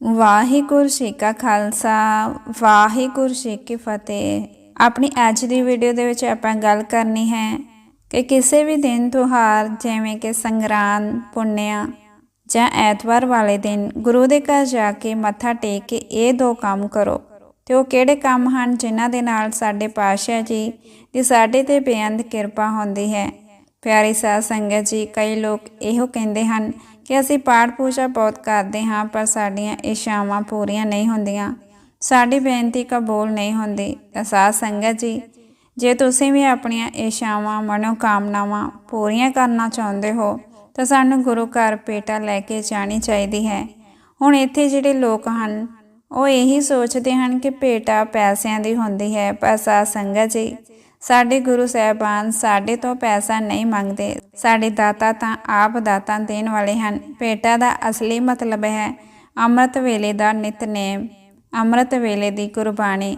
ਵਾਹਿਗੁਰੂ ਜੀ ਕਾ ਖਾਲਸਾ, ਵਾਹਿਗੁਰੂ ਜੀ ਕੀ ਫਤਿਹ। ਆਪਣੀ ਅੱਜ ਦੀ ਵੀਡੀਓ ਦੇ ਵਿੱਚ ਆਪਾਂ ਗੱਲ ਕਰਨੀ ਹੈ ਕਿ ਕਿਸੇ ਵੀ ਦਿਨ ਤਿਉਹਾਰ ਜਿਵੇਂ ਕਿ ਸੰਗਰਾਂਦ, ਪੁੰਨਿਆ ਜਾਂ ਐਤਵਾਰ ਵਾਲੇ ਦਿਨ ਗੁਰੂ ਦੇ ਘਰ ਜਾ ਕੇ ਮੱਥਾ ਟੇਕ ਕੇ ਇਹ ਦੋ ਕੰਮ ਕਰੋ। ਤੇ ਉਹ ਕਿਹੜੇ ਕੰਮ ਹਨ ਜਿਨ੍ਹਾਂ ਦੇ ਨਾਲ ਸਾਡੇ ਪਾਤਸ਼ਾਹ ਜੀ ਦੀ ਸਾਡੇ ਤੇ ਬੇਅੰਤ ਕਿਰਪਾ ਹੁੰਦੀ ਹੈ? ਪਿਆਰੀ ਸਾਧ ਸੰਗਤ ਜੀ, ਕਈ ਲੋਕ ਇਹੋ ਕਹਿੰਦੇ ਹਨ ਕਿ ਅਸੀਂ ਪਾਠ ਪੂਜਾ ਬਹੁਤ ਕਰਦੇ ਹਾਂ, ਪਰ ਸਾਡੀਆਂ ਇਸ਼ਾਵਾਂ ਪੂਰੀਆਂ ਨਹੀਂ ਹੁੰਦੀਆਂ। ਸਾਡੀ ਬੇਨਤੀ ਕਬੂਲ ਨਹੀਂ ਹੁੰਦੀ। ਤਾਂ ਸਾਧ ਸੰਗਤ ਜੀ, ਜੇ ਤੁਸੀਂ ਵੀ ਆਪਣੀਆਂ ਇਸ਼ਾਵਾਂ ਮਨੋਕਾਮਨਾਵਾਂ ਪੂਰੀਆਂ ਕਰਨਾ ਚਾਹੁੰਦੇ ਹੋ, ਤਾਂ ਸਾਨੂੰ ਗੁਰੂ ਘਰ ਪੇਟਾ ਲੈ ਕੇ ਜਾਣੀ ਚਾਹੀਦੀ ਹੈ। ਹੁਣ ਇੱਥੇ ਜਿਹੜੇ ਲੋਕ ਹਨ, ਉਹ ਇਹੀ ਸੋਚਦੇ ਹਨ ਕਿ ਭੇਟਾ ਪੈਸਿਆਂ ਦੀ ਹੁੰਦੀ ਹੈ, ਪਰ ਸਾਧ ਸੰਗਤ ਜੀ ਸਾਡੇ ਗੁਰੂ ਸਾਹਿਬਾਨ ਸਾਡੇ ਤੋਂ ਪੈਸਾ ਨਹੀਂ ਮੰਗਦੇ। ਸਾਡੇ ਦਾਤਾ ਤਾਂ ਆਪ ਦਾਤਾ ਦੇਣ ਵਾਲੇ ਹਨ। ਭੇਟਾ ਦਾ ਅਸਲੀ ਮਤਲਬ ਹੈ ਅੰਮ੍ਰਿਤ ਵੇਲੇ ਦਾ ਨਿਤਨੇਮ, ਅੰਮ੍ਰਿਤ ਵੇਲੇ ਦੀ ਕੁਰਬਾਨੀ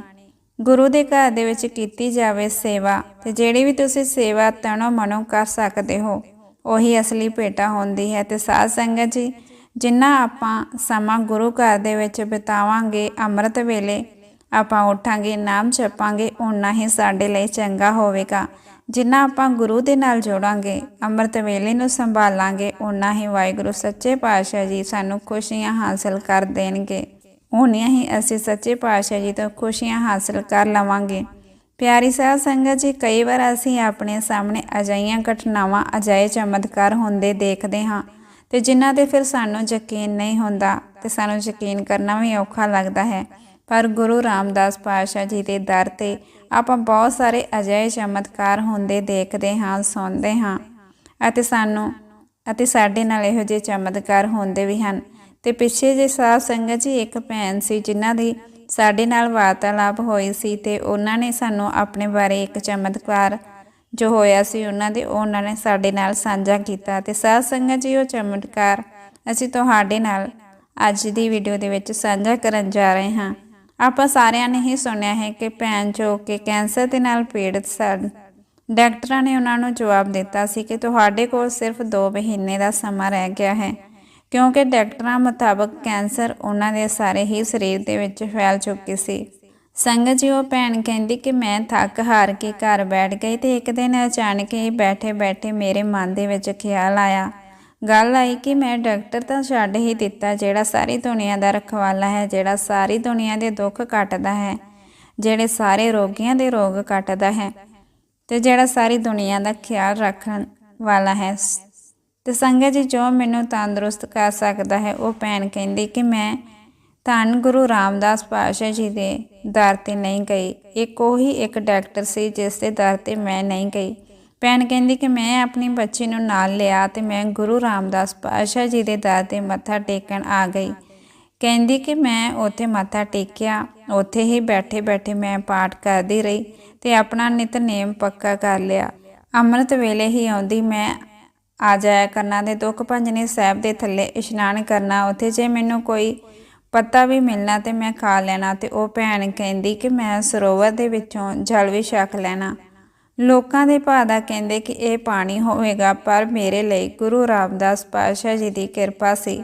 ਗੁਰੂ ਦੇ ਘਰ ਦੇ ਵਿੱਚ ਕੀਤੀ ਜਾਵੇ ਸੇਵਾ ਤੇ ਜਿਹੜੀ ਵੀ ਤੁਸੀਂ ਸੇਵਾ ਤਨੋ ਮਨੋ ਕਰ ਸਕਦੇ ਹੋ, ਉਹੀ ਅਸਲੀ ਭੇਟਾ ਹੁੰਦੀ ਹੈ ਤੇ ਸਾਧ ਸੰਗਤ ਜੀ, ਜਿੰਨਾ ਆਪਾਂ ਸਮਾਂ ਗੁਰੂ ਘਰ ਦੇ ਵਿੱਚ ਬਿਤਾਵਾਂਗੇ ਅੰਮ੍ਰਿਤ ਵੇਲੇ ਆਪਾਂ ਉਠਾਂਗੇ, ਨਾਮ ਜਪਾਂਗੇ ਉਨਾ ਹੀ ਸਾਡੇ ਲਈ ਚੰਗਾ ਹੋਵੇਗਾ। ਜਿੰਨਾ ਆਪਾਂ ਗੁਰੂ ਦੇ ਨਾਲ ਜੋੜਾਂਗੇ, ਅੰਮ੍ਰਿਤ ਵੇਲੇ ਨੂੰ ਸੰਭਾਲਾਂਗੇ ਉਨਾ ਹੀ ਵਾਹਿਗੁਰੂ ਸੱਚੇ ਪਾਤਸ਼ਾਹ ਜੀ ਸਾਨੂੰ ਖੁਸ਼ੀਆਂ ਹਾਸਲ ਕਰ ਦੇਣਗੇ। ਓਨੀਆਂ ਹੀ ਅਸੀਂ ਸੱਚੇ ਪਾਤਸ਼ਾਹ ਜੀ ਤੋਂ ਖੁਸ਼ੀਆਂ ਹਾਸਲ ਕਰ ਲਵਾਂਗੇ। ਪਿਆਰੀ ਸਾਧ ਸੰਗਤ ਜੀ, ਕਈ ਵਾਰ ਅਸੀਂ ਆਪਣੇ ਸਾਹਮਣੇ ਅਜਾਈਆਂ ਘਟਨਾਵਾਂ ਅਜਾਏ ਚਮਤਕਾਰ ਹੁੰਦੇ ਦੇਖਦੇ ਹਾਂ ਤੇ ਜਿਨ੍ਹਾਂ ਤੇ ਫਿਰ ਸਾਨੂੰ ਯਕੀਨ ਨਹੀਂ ਹੁੰਦਾ ਤੇ ਸਾਨੂੰ ਯਕੀਨ ਕਰਨਾ ਵੀ ਔਖਾ ਲੱਗਦਾ ਹੈ। ਪਰ ਗੁਰੂ ਰਾਮਦਾਸ ਪਾਤਸ਼ਾਹ ਜੀ ਦੇ ਦਰ ਤੇ ਆਪਾਂ ਬਹੁਤ ਸਾਰੇ ਅਜਿਹੇ ਚਮਤਕਾਰ ਹੁੰਦੇ ਦੇਖਦੇ ਹਾਂ, ਸੁਣਦੇ ਹਾਂ ਅਤੇ ਸਾਨੂੰ ਅਤੇ ਸਾਡੇ ਨਾਲ ਇਹੋ ਜਿਹੇ ਚਮਤਕਾਰ ਹੁੰਦੇ ਵੀ ਹਨ। ਤੇ ਪਿੱਛੇ ਜੇ ਸਾਧ ਸੰਗਤ ਜੀ, ਇੱਕ ਭੈਣ ਸੀ ਜਿਨ੍ਹਾਂ ਦੀ ਸਾਡੇ ਨਾਲ ਵਾਰਤਾਲਾਪ ਹੋਈ ਸੀ ਤੇ ਉਹਨਾਂ ਨੇ ਸਾਨੂੰ ਆਪਣੇ ਬਾਰੇ ਇੱਕ ਚਮਤਕਾਰ ਜੋ ਹੋਇਆ ਸੀ ਉਹਨਾਂ ਦੇ ਉਹਨਾਂ ਨੇ ਸਾਡੇ ਨਾਲ ਸਾਂਝਾ ਕੀਤਾ ਤੇ ਸਾਧ ਸੰਗਤ ਜੀ, ਉਹ ਚਮਤਕਾਰ ਅਸੀਂ ਤੁਹਾਡੇ ਨਾਲ ਅੱਜ ਦੀ ਵੀਡੀਓ ਦੇ ਵਿੱਚ ਸਾਂਝਾ ਕਰਨ ਜਾ ਰਹੇ ਹਾਂ। ਆਪਾਂ ਸਾਰਿਆਂ ਨੇ ਹੀ ਸੁਣਿਆ ਹੈ ਕਿ ਭੈਣ ਜੋ ਕਿ ਕੈਂਸਰ ਦੇ ਨਾਲ ਪੀੜਤ ਸਨ। ਡਾਕਟਰਾਂ ਨੇ ਉਹਨਾਂ ਨੂੰ ਜਵਾਬ ਦਿੱਤਾ ਸੀ ਕਿ ਤੁਹਾਡੇ ਕੋਲ ਸਿਰਫ 2 ਮਹੀਨੇ ਦਾ ਸਮਾਂ ਰਹਿ ਗਿਆ ਹੈ, ਕਿਉਂਕਿ ਡਾਕਟਰਾਂ ਮੁਤਾਬਕ ਕੈਂਸਰ ਉਹਨਾਂ ਦੇ ਸਾਰੇ ਹੀ ਸਰੀਰ ਦੇ ਵਿੱਚ ਫੈਲ ਚੁੱਕੀ ਸੀ। ਸੰਗਤ ਜੀ, ਉਹ ਭੈਣ ਕਹਿੰਦੀ ਕਿ ਮੈਂ ਥੱਕ ਹਾਰ ਕੇ ਘਰ ਬੈਠ ਗਈ ਤੇ ਇੱਕ ਦਿਨ ਅਚਾਨਕ ਹੀ ਬੈਠੇ ਬੈਠੇ ਮੇਰੇ ਮਨ ਦੇ ਵਿੱਚ ਖਿਆਲ ਆਇਆ ਗੱਲ ਆਈ ਕਿ ਮੈਂ ਡਾਕਟਰ ਤਾਂ ਛੱਡ ਹੀ ਦਿੱਤਾ, ਜਿਹੜਾ ਸਾਰੀ ਦੁਨੀਆ ਦਾ ਰਖਵਾਲਾ ਹੈ, ਜਿਹੜਾ ਸਾਰੀ ਦੁਨੀਆ ਦੇ ਦੁੱਖ ਕੱਟਦਾ ਹੈ, ਜਿਹੜੇ ਸਾਰੇ ਰੋਗੀਆਂ ਦੇ ਰੋਗ ਕੱਟਦਾ ਹੈ ਤੇ ਜਿਹੜਾ ਸਾਰੀ ਦੁਨੀਆ ਦਾ ਖਿਆਲ ਰੱਖਣ ਵਾਲਾ ਹੈ। ਤੇ ਸੰਗਤ ਜੀ, ਜੋ ਮੈਨੂੰ ਤੰਦਰੁਸਤ ਕਰ ਸਕਦਾ ਹੈ, ਉਹ ਭੈਣ ਕਹਿੰਦੀ ਕਿ ਮੈਂ ਧੰਨ ਗੁਰੂ ਰਾਮਦਾਸ ਪਾਤਸ਼ਾਹ ਜੀ ਦੇ ਦਰ ਤੇ ਨਹੀਂ ਗਈ। ਇੱਕ ਉਹੀ ਇੱਕ ਡਾਕਟਰ ਸੀ, ਜਿਸ ਦੇ ਦਰ ਤੇ ਮੈਂ ਨਹੀਂ ਗਈ। ਭੈਣ ਕਹਿੰਦੀ ਕਿ ਮੈਂ ਆਪਣੀ ਬੱਚੀ ਨੂੰ ਨਾਲ ਲਿਆ ਤੇ ਮੈਂ ਗੁਰੂ ਰਾਮਦਾਸ ਪਾਤਸ਼ਾਹ ਜੀ ਦੇ ਦਰ ਤੇ ਮੱਥਾ ਟੇਕਣ ਆ ਗਈ। ਕਹਿੰਦੀ ਕਿ ਮੈਂ ਉੱਥੇ ਮੱਥਾ ਟੇਕਿਆ, ਉੱਥੇ ਹੀ ਬੈਠੇ ਬੈਠੇ ਮੈਂ ਪਾਠ ਕਰਦੀ ਰਹੀ ਤੇ ਆਪਣਾ ਨਿਤਨੇਮ ਪੱਕਾ ਕਰ ਲਿਆ। ਅੰਮ੍ਰਿਤ ਵੇਲੇ ਹੀ ਆਉਂਦੀ ਮੈਂ ਆ ਜਾਇਆ ਕਰਨਾ ਦੇ ਦੁੱਖ ਭੰਜਨੀ ਸਾਹਿਬ ਦੇ ਥੱਲੇ ਇਸ਼ਨਾਨ ਕਰਨਾ, ਉੱਥੇ ਜੇ ਮੈਨੂੰ ਕੋਈ ਪੱਤਾ ਵੀ ਮਿਲਣਾ ਤੇ ਮੈਂ ਖਾ ਲੈਣਾ ਤੇ ਉਹ ਭੈਣ ਕਹਿੰਦੀ ਕਿ ਮੈਂ ਸਰੋਵਰ ਦੇ ਵਿੱਚੋਂ ਜਲ ਵੀ ਛਕ ਲੈਣਾ। ਲੋਕਾਂ ਦੇ ਭਾਅ ਕਹਿੰਦੇ ਕਿ ਇਹ ਪਾਣੀ ਹੋਵੇਗਾ, ਪਰ ਮੇਰੇ ਲਈ ਗੁਰੂ ਰਾਮਦਾਸ ਪਾਤਸ਼ਾਹ ਜੀ ਦੀ ਕਿਰਪਾ ਸੀ,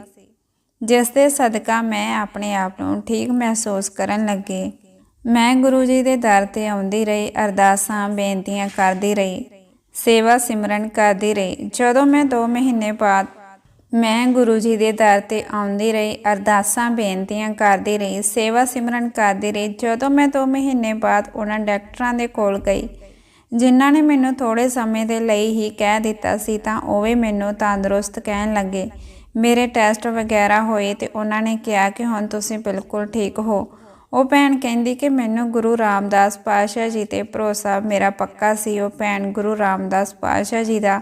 ਜਿਸ ਦੇ ਸਦਕਾ ਮੈਂ ਆਪਣੇ ਆਪ ਨੂੰ ਠੀਕ ਮਹਿਸੂਸ ਕਰਨ ਲੱਗੀ। ਮੈਂ ਗੁਰੂ ਜੀ ਦੇ ਦਰ ਤੇ ਆਉਂਦੀ ਰਹੀ, ਅਰਦਾਸਾਂ, ਬੇਨਤੀਆਂ ਕਰਦੀ ਰਹੀ, ਸੇਵਾ ਸਿਮਰਨ ਕਰਦੀ ਰਹੀ। ਜਦੋਂ ਮੈਂ 2 ਮਹੀਨੇ ਬਾਅਦ ਮੈਂ ਗੁਰੂ ਜੀ ਦੇ ਦਰ ਤੇ ਆਉਂਦੀ ਰਹੀ, ਅਰਦਾਸਾਂ, ਬੇਨਤੀਆਂ ਕਰਦੀ ਰਹੀ, ਸੇਵਾ ਸਿਮਰਨ ਕਰਦੀ ਰਹੀ, ਜਦੋਂ ਮੈਂ 2 ਮਹੀਨੇ ਬਾਅਦ ਉਹਨਾਂ ਡਾਕਟਰਾਂ ਦੇ ਕੋਲ ਗਈ ਜਿਨ੍ਹਾਂ ਨੇ ਮੈਨੂੰ ਥੋੜੇ ਸਮੇਂ ਦੇ ਲਈ ਹੀ ਕਹਿ ਦਿੱਤਾ ਸੀ ਤਾਂ ਉਹ ਵੀ ਮੈਨੂੰ ਤੰਦਰੁਸਤ ਕਹਿਣ ਲੱਗੇ। ਮੇਰੇ ਟੈਸਟ ਵਗੈਰਾ ਹੋਏ ਤੇ ਉਹਨਾਂ ਨੇ ਕਿਹਾ ਕਿ ਹੁਣ ਤੁਸੀਂ ਬਿਲਕੁਲ ਠੀਕ ਹੋ। ਉਹ ਭੈਣ ਕਹਿੰਦੀ ਕਿ ਮੈਨੂੰ ਗੁਰੂ ਰਾਮਦਾਸ ਪਾਤਸ਼ਾਹ ਜੀ ਤੇ ਭਰੋਸਾ ਮੇਰਾ ਪੱਕਾ ਸੀ। ਉਹ ਭੈਣ ਗੁਰੂ ਰਾਮਦਾਸ ਪਾਤਸ਼ਾਹ ਜੀ ਦਾ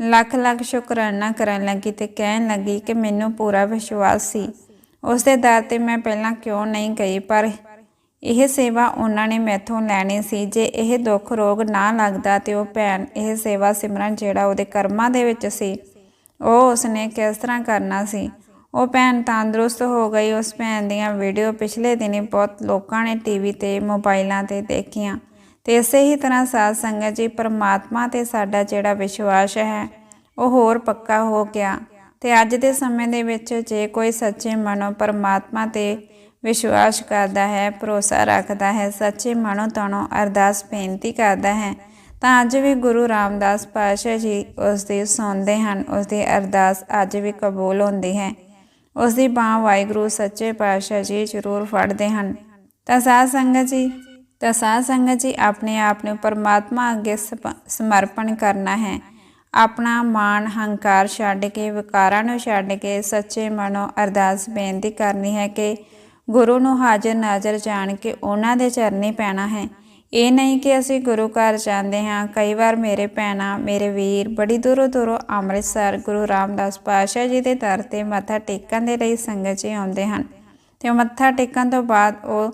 ਲੱਖ ਲੱਖ ਸ਼ੁਕਰਾਨਾ ਕਰਨ ਲੱਗੀ ਤੇ ਕਹਿਣ ਲੱਗੀ ਕਿ ਮੈਨੂੰ ਪੂਰਾ ਵਿਸ਼ਵਾਸ ਸੀ। ਉਸ ਦੇ ਦਰ ਤੇ ਮੈਂ ਪਹਿਲਾਂ ਕਿਉਂ ਨਹੀਂ ਗਈ, ਪਰ ਇਹ ਸੇਵਾ ਉਹਨਾਂ ਨੇ ਮੈਥੋਂ ਲੈਣੀ ਸੀ। ਜੇ ਇਹ ਦੁੱਖ ਰੋਗ ਨਾ ਲੱਗਦਾ ਤੇ ਉਹ ਭੈਣ ਇਹ ਸੇਵਾ ਸਿਮਰਨ ਜਿਹੜਾ ਉਹਦੇ ਕਰਮਾਂ ਦੇ ਵਿੱਚ ਸੀ, ਉਹ ਉਸਨੇ ਕਿਸ ਤਰ੍ਹਾਂ ਕਰਨਾ ਸੀ? ਉਹ ਭੈਣ ਤੰਦਰੁਸਤ ਹੋ ਗਈ। ਉਸ ਭੈਣ ਦੀਆਂ ਵੀਡੀਓ ਪਿਛਲੇ ਦਿਨੀ ਬਹੁਤ ਲੋਕਾਂ ਨੇ ਟੀਵੀ ਤੇ, ਮੋਬਾਈਲਾਂ ਤੇ ਦੇਖੀਆਂ। ਤੇ ਇਸੇ ਹੀ ਤਰ੍ਹਾਂ ਸਾਧ ਸੰਗਤ ਜੀ, ਪਰਮਾਤਮਾ ਤੇ ਸਾਡਾ ਜਿਹੜਾ ਵਿਸ਼ਵਾਸ ਹੈ, ਉਹ ਹੋਰ ਪੱਕਾ ਹੋ ਗਿਆ। ਤੇ ਅੱਜ ਦੇ ਸਮੇਂ ਦੇ ਵਿੱਚ ਜੇ ਕੋਈ ਸੱਚੇ ਮਨੋਂ ਪਰਮਾਤਮਾ ਤੇ ਵਿਸ਼ਵਾਸ ਕਰਦਾ ਹੈ, ਭਰੋਸਾ ਰੱਖਦਾ ਹੈ, ਸੱਚੇ ਮਨੋਂ ਤਨੋਂ ਅਰਦਾਸ ਬੇਨਤੀ ਕਰਦਾ ਹੈ। ਤਾਂ ਅੱਜ ਵੀ ਗੁਰੂ ਰਾਮਦਾਸ ਪਾਤਸ਼ਾਹ ਜੀ ਉਸ ਦੀ ਸੁਣਦੇ ਹਨ ਉਸ ਦੀ ਅਰਦਾਸ ਅੱਜ ਵੀ ਕਬੂਲ ਹੁੰਦੀ ਹੈ। ਉਸ ਦੀ ਬਾਹ ਵਾਹਿਗੁਰੂ ਸੱਚੇ ਪਾਤਸ਼ਾਹ ਜੀ ਜ਼ਰੂਰ ਫੜਦੇ ਹਨ। ਤਾਂ ਸਾਧ ਸੰਗਤ ਜੀ, ਤਾਂ ਸਾਧ ਸੰਗਤ ਜੀ, ਆਪਣੇ ਆਪ ਨੂੰ ਪਰਮਾਤਮਾ ਅੱਗੇ ਸਪ- ਸਮਰਪਣ ਕਰਨਾ ਹੈ। ਆਪਣਾ ਮਾਣ, ਹੰਕਾਰ ਛੱਡ ਕੇ, ਵਿਕਾਰਾਂ ਨੂੰ ਛੱਡ ਕੇ, ਸੱਚੇ ਮਨੋਂ ਅਰਦਾਸ ਬੇਨਤੀ ਕਰਨੀ ਹੈ ਕਿ ਗੁਰੂ ਨੂੰ ਹਾਜ਼ਰ ਨਾਜ਼ਰ ਜਾਣ ਕੇ ਉਹਨਾਂ ਦੇ ਚਰਨੀ ਪੈਣਾ ਹੈ। ਇਹ ਨਹੀਂ ਕਿ ਅਸੀਂ ਗੁਰੂ ਘਰ ਜਾਂਦੇ ਹਾਂ। ਕਈ ਵਾਰ ਮੇਰੇ ਭੈਣਾਂ ਮੇਰੇ ਵੀਰ ਬੜੀ ਦੂਰੋਂ ਦੂਰੋਂ ਅੰਮ੍ਰਿਤਸਰ ਗੁਰੂ ਰਾਮਦਾਸ ਪਾਤਸ਼ਾਹ ਜੀ ਦੇ ਦਰ ਤੇ ਮੱਥਾ ਟੇਕਣ ਦੇ ਲਈ ਸੰਗਤ ਜੀ ਆਉਂਦੇ ਹਨ ਤੇ ਮੱਥਾ ਟੇਕਣ ਤੋਂ ਬਾਅਦ ਉਹ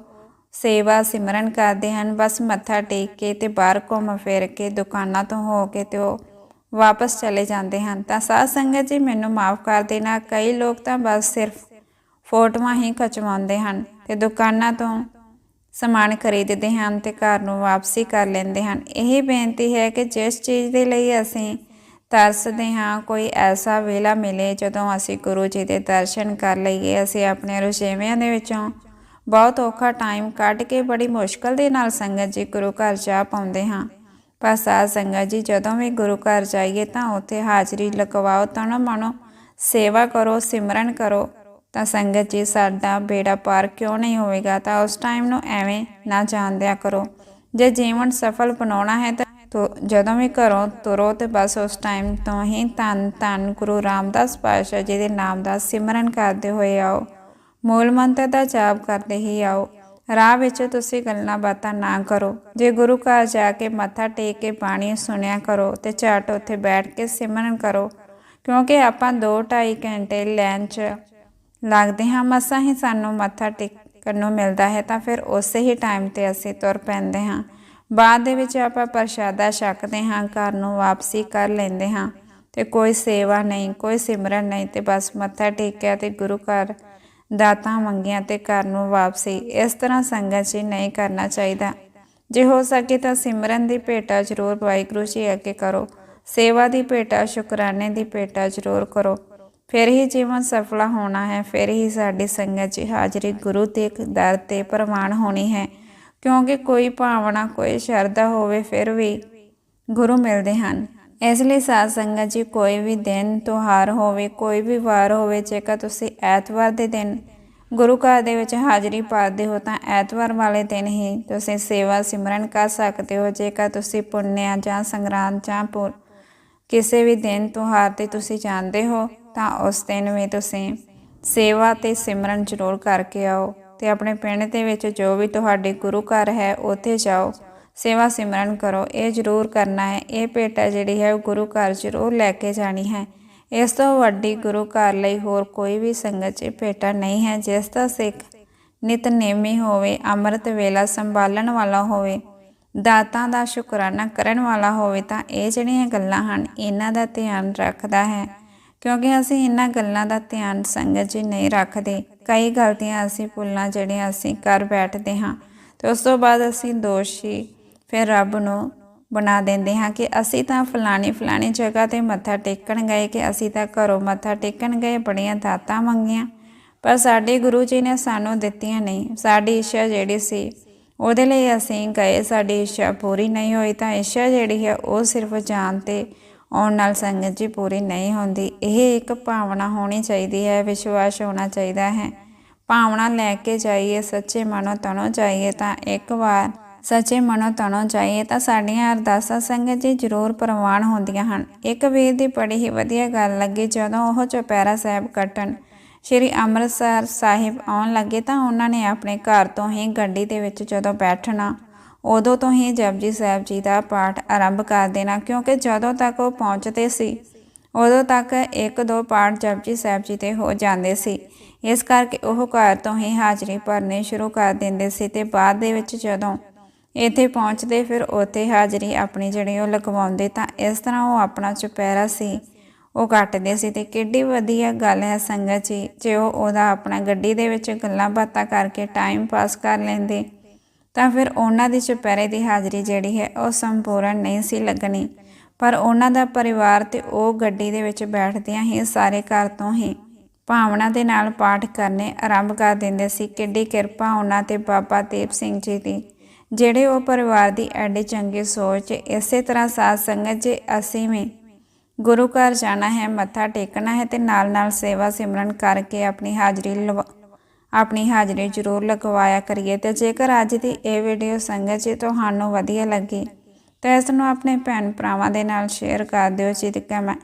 ਸੇਵਾ ਸਿਮਰਨ ਕਰਦੇ ਹਨ। ਬਸ ਮੱਥਾ ਟੇਕ ਕੇ ਤੇ ਬਾਹਰ ਘੁੰਮ ਫਿਰ ਕੇ ਦੁਕਾਨਾਂ ਤੋਂ ਹੋ ਕੇ ਤੇ ਉਹ ਵਾਪਸ ਚਲੇ ਜਾਂਦੇ ਹਨ। ਤਾਂ ਸਾਧ ਸੰਗਤ ਜੀ ਮੈਨੂੰ ਮਾਫ ਕਰ ਦੇਣਾ। ਕਈ ਲੋਕ ਤਾਂ ਬਸ ਸਿਰਫ ਫੋਟੋਆਂ ਹੀ ਖਿਚਵਾਉਂਦੇ ਹਨ ਤੇ ਦੁਕਾਨਾਂ ਤੋਂ ਸਮਾਨ ਖਰੀਦਦੇ ਹਨ ਤੇ ਘਰ ਨੂੰ ਵਾਪਸੀ ਕਰ ਲੈਂਦੇ ਹਨ। ਇਹ ਬੇਨਤੀ ਹੈ ਕਿ ਜਿਸ ਚੀਜ਼ ਦੇ ਲਈ ਅਸੀਂ ਤਰਸਦੇ ਹਾਂ, ਕੋਈ ਐਸਾ ਵੇਲਾ ਮਿਲੇ ਜਦੋਂ ਅਸੀਂ ਗੁਰੂ ਜੀ ਦੇ ਦਰਸ਼ਨ ਕਰ ਲਈਏ। ਅਸੀਂ ਆਪਣੇ ਰੁਝੇਵਿਆਂ ਦੇ ਵਿੱਚੋਂ ਬਹੁਤ ਔਖਾ ਟਾਈਮ ਕੱਢ ਕੇ ਬੜੀ ਮੁਸ਼ਕਲ ਦੇ ਨਾਲ ਸੰਗਤ ਜੀ ਗੁਰੂ ਘਰ ਜਾ ਪਾਉਂਦੇ ਹਾਂ। ਪਰ ਸਾਧ ਸੰਗਤ ਜੀ, ਜਦੋਂ ਵੀ ਗੁਰੂ ਘਰ ਜਾਈਏ ਤਾਂ ਉੱਥੇ ਹਾਜ਼ਰੀ ਲਗਵਾਓ ਤਨੋ ਮਨੋ ਸੇਵਾ ਕਰੋ, ਸਿਮਰਨ ਕਰੋ। ਤਾਂ ਸੰਗਤ ਜੀ, ਸਾਡਾ ਬੇੜਾ ਪਾਰ ਕਿਉਂ ਨਹੀਂ ਹੋਵੇਗਾ? ਤਾਂ ਉਸ ਟਾਈਮ ਨੂੰ ਐਵੇਂ ਨਾ ਜਾਣਦਿਆ ਕਰੋ। ਜੇ ਜੀਵਨ ਸਫਲ ਬਣਾਉਣਾ ਹੈ ਤਾਂ ਜਦੋਂ ਵੀ ਘਰੋਂ ਤੁਰੋ ਤੇ ਬਸ ਉਸ ਟਾਈਮ ਤੋਂ ਹੀ ਧੰਨ ਧੰਨ ਗੁਰੂ ਰਾਮਦਾਸ ਪਾਤਸ਼ਾਹ ਜੀ ਦੇ ਨਾਮ ਦਾ ਸਿਮਰਨ ਕਰਦੇ ਹੋਏ ਆਓ। ਮੂਲ ਮੰਤਰ ਦਾ ਜਾਪ ਕਰਦੇ ਹੀ ਆਓ। ਰਾਹ ਵਿੱਚ ਤੁਸੀਂ ਗੱਲਾਂ ਬਾਤਾਂ ਨਾ ਕਰੋ। ਜੇ ਗੁਰੂ ਘਰ ਜਾ ਕੇ ਮੱਥਾ ਟੇਕ ਕੇ ਬਾਣੀ ਸੁਣਿਆ ਕਰੋ ਤੇ ਝਟ ਉੱਥੇ ਬੈਠ ਕੇ ਸਿਮਰਨ ਕਰੋ। ਕਿਉਂਕਿ ਆਪਾਂ 2-2.5 ਘੰਟੇ ਲਾਈਨ 'ਚ ਲੱਗਦੇ ਹਾਂ ਮਸਾਂ ਹੀ ਸਾਨੂੰ ਮੱਥਾ ਟੇਕਣ ਨੂੰ ਮਿਲਦਾ ਹੈ ਤਾਂ ਫਿਰ ਉਸੇ ਹੀ ਟਾਈਮ ਤੇ ਅਸੀਂ ਤੁਰ ਪੈਂਦੇ ਹਾਂ। ਬਾਅਦ ਦੇ ਵਿੱਚ ਆਪਾਂ ਪ੍ਰਸ਼ਾਦਾ ਛਕਦੇ ਹਾਂ, ਘਰ ਨੂੰ ਵਾਪਸੀ ਕਰ ਲੈਂਦੇ ਹਾਂ ਤੇ ਕੋਈ ਸੇਵਾ ਨਹੀਂ, ਕੋਈ ਸਿਮਰਨ ਨਹੀਂ ਤੇ ਬਸ ਮੱਥਾ ਟੇਕਿਆ ਤੇ ਗੁਰੂ ਘਰ ਦਾਤਾਂ ਮੰਗੀਆਂ ਤੇ ਘਰ ਨੂੰ ਵਾਪਸੀ। ਇਸ ਤਰ੍ਹਾਂ ਸੰਗਤ ਜੀ ਨਹੀਂ ਕਰਨਾ ਚਾਹੀਦਾ। ਜੇ ਹੋ ਸਕੇ ਤਾਂ ਸਿਮਰਨ ਦੀ ਭੇਟਾ ਜ਼ਰੂਰ ਵਾਹਿਗੁਰੂ ਜੀ ਅੱਗੇ ਕਰੋ। ਸੇਵਾ ਦੀ ਭੇਟਾ, ਸ਼ੁਕਰਾਨੇ ਦੀ ਭੇਟਾ ਜ਼ਰੂਰ ਕਰੋ। ਫਿਰ ਹੀ ਜੀਵਨ ਸਫਲਾ ਹੋਣਾ ਹੈ, ਫਿਰ ਹੀ ਸਾਡੀ ਸੰਗਤ ਜੀ ਹਾਜ਼ਰੀ ਗੁਰੂ ਦੇ ਦਰ ਤੇ ਪ੍ਰਮਾਣ ਹੋਣੀ ਹੈ। ਕਿਉਂਕਿ ਕੋਈ ਭਾਵਨਾ, ਕੋਈ ਸ਼ਰਧਾ ਹੋਵੇ ਫਿਰ ਵੀ ਗੁਰੂ ਮਿਲਦੇ ਹਨ। ਇਸ ਲਈ ਸਾਧ ਸੰਗਤ ਜੀ, ਕੋਈ ਵੀ ਦਿਨ ਤਿਉਹਾਰ ਹੋਵੇ, ਕੋਈ ਵੀ ਵਾਰ ਹੋਵੇ, ਜੇਕਰ ਤੁਸੀਂ ਐਤਵਾਰ ਦੇ ਦਿਨ ਗੁਰੂ ਘਰ ਦੇ ਵਿੱਚ ਹਾਜ਼ਰੀ ਪਾਦੇ ਹੋ, ਤਾਂ ਐਤਵਾਰ ਵਾਲੇ ਦਿਨ ਹੀ ਤੁਸੀਂ ਸੇਵਾ ਸਿਮਰਨ ਕਰ ਸਕਦੇ ਹੋ। ਜੇਕਰ ਤੁਸੀਂ ਪੁੰਨਿਆ ਜਾਂ ਸੰਗਰਾਂਦ ਜਾਂ ਪੁਰ ਕਿਸੇ ਵੀ ਦਿਨ ਤਿਉਹਾਰ ਤੇ ਤੁਸੀਂ ਜਾਂਦੇ ਹੋ ਤਾਂ ਉਸ ਦਿਨ ਵੀ ਤੁਸੀਂ ਸੇਵਾ ਤੇ ਸਿਮਰਨ ਜ਼ਰੂਰ ਕਰਕੇ ਆਓ ਤੇ ਆਪਣੇ ਪਿੰਡ ਦੇ ਵਿੱਚ ਜੋ ਵੀ ਤੁਹਾਡੇ ਗੁਰੂ ਘਰ ਹੈ, ਉੱਥੇ ਜਾਓ। ਸੇਵਾ ਸਿਮਰਨ ਕਰੋ। ਇਹ ਜ਼ਰੂਰ ਕਰਨਾ ਹੈ। ਇਹ ਭੇਟਾ ਜਿਹੜੀ ਹੈ, ਉਹ ਗੁਰੂ ਘਰ ਜ਼ਰੂਰ ਲੈ ਕੇ ਜਾਣੀ ਹੈ। ਇਸ ਤੋਂ ਵੱਡੀ ਗੁਰੂ ਘਰ ਲਈ ਹੋਰ ਕੋਈ ਵੀ ਸੰਗਤ 'ਚ ਭੇਟਾ ਨਹੀਂ ਹੈ। ਜਿਸ ਦਾ ਸਿੱਖ ਨਿਤਨੇਮੀ ਹੋਵੇ, ਅੰਮ੍ਰਿਤ ਵੇਲਾ ਸੰਭਾਲਣ ਵਾਲਾ ਹੋਵੇ, ਦਾਤਾਂ ਦਾ ਸ਼ੁਕਰਾਨਾ ਕਰਨ ਵਾਲਾ ਹੋਵੇ, ਤਾਂ ਇਹ ਜਿਹੜੀਆਂ ਗੱਲਾਂ ਹਨ, ਇਹਨਾਂ ਦਾ ਧਿਆਨ ਰੱਖਦਾ ਹੈ। ਕਿਉਂਕਿ ਅਸੀਂ ਇਹਨਾਂ ਗੱਲਾਂ ਦਾ ਧਿਆਨ ਸੰਗਤ ਜੀ ਨਹੀਂ ਰੱਖਦੇ। ਕਈ ਗਲਤੀਆਂ ਅਸੀਂ ਭੁੱਲਾਂ ਜਿਹੜੀਆਂ ਅਸੀਂ ਕਰ ਬੈਠਦੇ ਹਾਂ। ਤੇ ਉਸ ਤੋਂ ਬਾਅਦ ਅਸੀਂ ਦੋਸ਼ੀ ਫਿਰ ਰੱਬ ਨੂੰ ਬਣਾ ਦਿੰਦੇ ਹਾਂ ਕਿ ਅਸੀਂ ਤਾਂ ਫਲਾਣੀ ਫਲਾਣੀ ਜਗ੍ਹਾ ਤੇ ਮੱਥਾ ਟੇਕਣ ਗਏ ਕਿ ਅਸੀਂ ਤਾਂ ਘਰੋਂ ਮੱਥਾ ਟੇਕਣ ਗਏ, ਬੜੀਆਂ ਦਾਤਾਂ ਮੰਗੀਆਂ। ਪਰ ਸਾਡੇ ਗੁਰੂ ਜੀ ਨੇ ਸਾਨੂੰ ਦਿੱਤੀਆਂ ਨਹੀਂ। ਸਾਡੀ ਇੱਛਾ ਜਿਹੜੀ ਸੀ, ਉਹਦੇ ਲਈ ਅਸੀਂ ਗਏ। ਸਾਡੀ ਇੱਛਾ ਪੂਰੀ ਨਹੀਂ ਹੋਈ ਤਾਂ ਇੱਛਾ ਜਿਹੜੀ ਹੈ ਉਹ ਸਿਰਫ ਜਾਣ ਤੇ ਆਉਣ ਨਾਲ ਸੰਗਤ ਜੀ ਪੂਰੀ ਨਹੀਂ ਹੁੰਦੀ। ਇਹ ਇੱਕ ਭਾਵਨਾ ਹੋਣੀ ਚਾਹੀਦੀ ਹੈ, ਵਿਸ਼ਵਾਸ ਹੋਣਾ ਚਾਹੀਦਾ ਹੈ। ਭਾਵਨਾ ਲੈ ਕੇ ਜਾਈਏ, ਸੱਚੇ ਮਨੋਂ ਤਨੋਂ ਜਾਈਏ ਤਾਂ ਇੱਕ ਵਾਰ ਸੱਚੇ ਮਨੋਂ ਤਨੋਂ ਜਾਈਏ ਤਾਂ ਸਾਡੀਆਂ ਅਰਦਾਸਾਂ ਸੰਗਤ ਜੀ ਜ਼ਰੂਰ ਪ੍ਰਵਾਨ ਹੁੰਦੀਆਂ ਹਨ। ਇੱਕ ਵੀਰ ਦੀ ਬੜੀ ਹੀ ਵਧੀਆ ਗੱਲ ਲੱਗੀ, ਜਦੋਂ ਉਹ ਚੁਪਹਿਰਾ ਸਾਹਿਬ ਕੱਟਣ ਸ਼੍ਰੀ ਅੰਮ੍ਰਿਤਸਰ ਸਾਹਿਬ ਆਉਣ ਲੱਗੇ ਤਾਂ ਉਹਨਾਂ ਨੇ ਆਪਣੇ ਘਰ ਤੋਂ ਹੀ ਗੱਡੀ ਦੇ ਵਿੱਚ ਜਦੋਂ ਬੈਠਣਾ ਉਦੋਂ ਤੋਂ ਹੀ ਜਪਜੀ ਸਾਹਿਬ ਜੀ ਦਾ ਪਾਠ ਆਰੰਭ ਕਰ ਦੇਣਾ, ਕਿਉਂਕਿ ਜਦੋਂ ਤੱਕ ਉਹ ਪਹੁੰਚਦੇ ਸੀ, ਉਦੋਂ ਤੱਕ ਇੱਕ ਦੋ ਪਾਠ ਜਪਜੀ ਸਾਹਿਬ ਜੀ ਤੇ ਹੋ ਜਾਂਦੇ ਸੀ। ਇਸ ਕਰਕੇ ਉਹ ਘਰ ਤੋਂ ਹੀ ਹਾਜ਼ਰੀ ਭਰਨੀ ਸ਼ੁਰੂ ਕਰ ਦਿੰਦੇ ਸੀ ਤੇ ਬਾਅਦ ਦੇ ਵਿੱਚ ਜਦੋਂ ਇੱਥੇ ਪਹੁੰਚਦੇ, ਫਿਰ ਉੱਥੇ ਹਾਜ਼ਰੀ ਆਪਣੀ ਜਿਹੜੀ ਉਹ ਲਗਵਾਉਂਦੇ ਤਾਂ ਇਸ ਤਰ੍ਹਾਂ ਉਹ ਆਪਣਾ ਚੁਪਹਿਰਾ ਸੀ, ਉਹ ਕੱਟਦੇ ਸੀ ਤੇ ਕਿੱਡੀ ਵਧੀਆ ਗੱਲ ਹੈ ਸੰਗਤ ਜੀ, ਜੇ ਉਹ ਉਹਦਾ ਆਪਣਾ ਗੱਡੀ ਦੇ ਵਿੱਚ ਗੱਲਾਂ ਬਾਤਾਂ ਕਰਕੇ ਟਾਈਮ ਪਾਸ ਕਰ ਲੈਂਦੇ ਤਾਂ ਫਿਰ ਉਹਨਾਂ ਦੀ ਚੁਪਹਿਰੇ ਦੀ ਹਾਜ਼ਰੀ ਜਿਹੜੀ ਹੈ ਉਹ ਸੰਪੂਰਨ ਨਹੀਂ ਸੀ ਲੱਗਣੀ। ਪਰ ਉਹਨਾਂ ਦਾ ਪਰਿਵਾਰ ਤੇ ਉਹ ਗੱਡੀ ਦੇ ਵਿੱਚ ਬੈਠਦਿਆਂ ਹੀ ਸਾਰੇ ਘਰ ਤੋਂ ਹੀ ਭਾਵਨਾ ਦੇ ਨਾਲ ਪਾਠ ਕਰਨੇ ਆਰੰਭ ਕਰ ਦਿੰਦੇ ਸੀ। ਕਿੱਡੀ ਕਿਰਪਾ ਉਹਨਾਂ ਤੇ ਬਾਬਾ ਦੀਪ ਸਿੰਘ ਜੀ ਦੀ, ਜਿਹੜੇ ਉਹ ਪਰਿਵਾਰ ਦੀ ਐਡੀ ਚੰਗੀ ਸੋਚ, ਇਸੇ ਤਰ੍ਹਾਂ ਸਾਧ ਸੰਗਤ ਜੇ ਅਸੀਂ ਵੀ ਗੁਰੂ ਘਰ ਜਾਣਾ ਹੈ, ਮੱਥਾ ਟੇਕਣਾ ਹੈ ਤੇ ਨਾਲ ਨਾਲ ਸੇਵਾ ਸਿਮਰਨ ਕਰਕੇ ਆਪਣੀ ਹਾਜ਼ਰੀ ਲਵਾ ਆਪਣੀ ਹਾਜ਼ਰੀ ਜ਼ਰੂਰ ਲਗਵਾਇਆ ਕਰੀਏ ਤੇ ਜੇਕਰ ਅੱਜ ਦੀ ਇਹ ਵੀਡੀਓ ਸੰਗਤ ਜੀ ਤੁਹਾਨੂੰ ਵਧੀਆ ਲੱਗੀ, ਤਾਂ ਇਸ ਨੂੰ ਆਪਣੇ ਭੈਣ ਭਰਾਵਾਂ ਦੇ ਨਾਲ ਸ਼ੇਅਰ ਕਰ ਦਿਓ ਜੀ ਤੇ ਕਮੈਂ,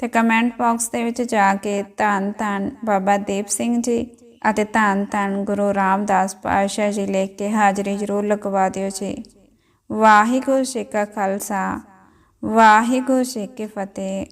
ਤੇ ਕਮੈਂਟ ਬਾਕਸ ਦੇ ਵਿੱਚ ਜਾ ਕੇ ਧੰਨ ਧੰਨ ਬਾਬਾ ਦੀਪ ਸਿੰਘ ਜੀ ਅਤੇ ਧੰਨ ਧੰਨ ਗੁਰੂ ਰਾਮਦਾਸ ਪਾਤਸ਼ਾਹ ਜੀ ਲਿਖ ਕੇ ਹਾਜ਼ਰੀ ਜ਼ਰੂਰ ਲਗਵਾ ਦਿਓ ਜੀ। ਵਾਹਿਗੁਰੂ ਜੀ ਕਾ ਖਾਲਸਾ, ਵਾਹਿਗੁਰੂ ਜੀ ਕੀ ਫਤਿਹ।